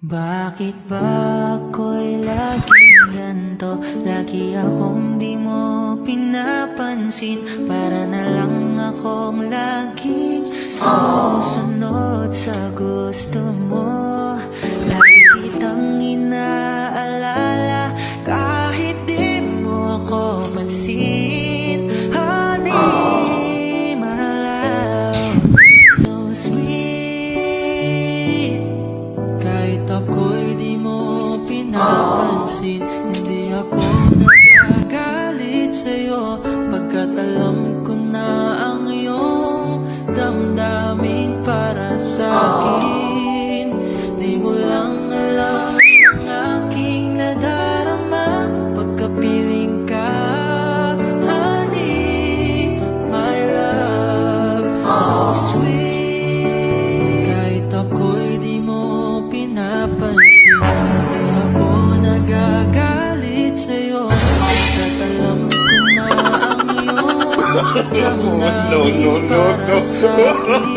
Bakit ba ako'y laging ganto? Lagi akong di mo pinapansin. Para na lang akong laging sumusunod sa gusto mo. Lagi kitang inaalala. Kahit di mo ako pansin ako nagagalit sa'yo. Pagkat alam ko na ang iyong damdamin para sa'kin no, no, no, no. sa'kin